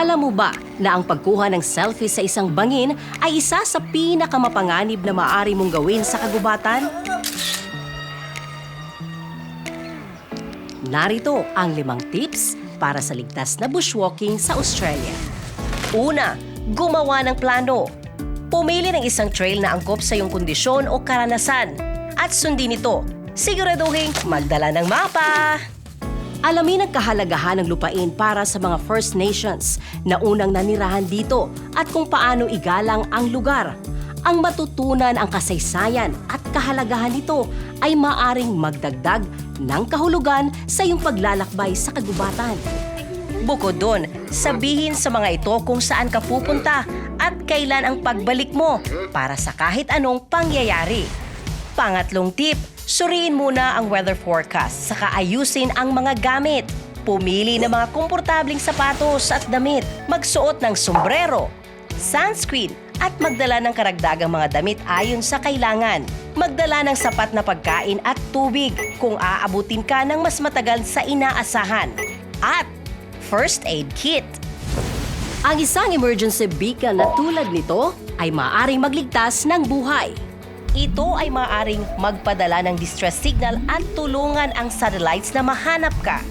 Alam mo ba na ang pagkuha ng selfie sa isang bangin ay isa sa pinakamapanganib na maaari mong gawin sa kagubatan? Narito ang limang tips para sa ligtas na bushwalking sa Australia. Una, gumawa ng plano. Pumili ng isang trail na angkop sa iyong kondisyon o karanasan. At sundin ito. Siguraduhin magdala ng mapa. Alamin ang kahalagahan ng lupain para sa mga First Nations na unang nanirahan dito at kung paano igalang ang lugar. Ang matutunan ang kasaysayan at kahalagahan nito ay maaring magdagdag ng kahulugan sa iyong paglalakbay sa kagubatan. Bukod doon, sabihin sa mga ito kung saan ka pupunta at kailan ang pagbalik mo para sa kahit anong pangyayari. Pangatlong tip, suriin muna ang weather forecast saka ayusin ang mga gamit. Pumili ng mga komportabling sapatos at damit. Magsuot ng sombrero, sunscreen, at magdala ng karagdagang mga damit ayon sa kailangan. Magdala ng sapat na pagkain at tubig kung aabutin ka ng mas matagal sa inaasahan. At first aid kit. Ang isang emergency beacon na tulad nito ay maaaring magligtas ng buhay. Ito ay maaaring magpadala ng distress signal at tulungan ang satellites na mahanap ka.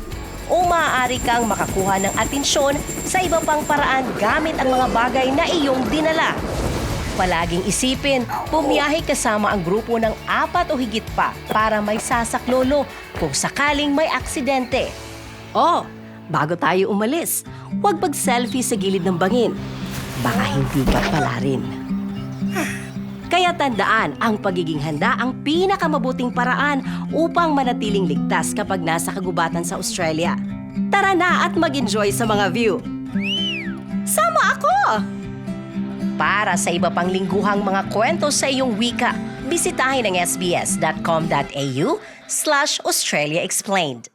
O maaari kang makakuha ng atensyon sa iba pang paraan gamit ang mga bagay na iyong dinala. Palaging isipin, bumiyahe kasama ang grupo ng apat o higit pa para may sasaklolo kung sakaling may aksidente. Oh, bago tayo umalis, huwag mag-selfie sa gilid ng bangin. Baka hindi ka pala rin. Kaya tandaan, ang pagiging handa ang pinakamabuting paraan upang manatiling ligtas kapag nasa kagubatan sa Australia. Tara na at mag-enjoy sa mga view. Sama ako! Para sa iba pang lingguhang mga kwento sa iyong wika, bisitahin ang sbs.com.au slash Australia Explained.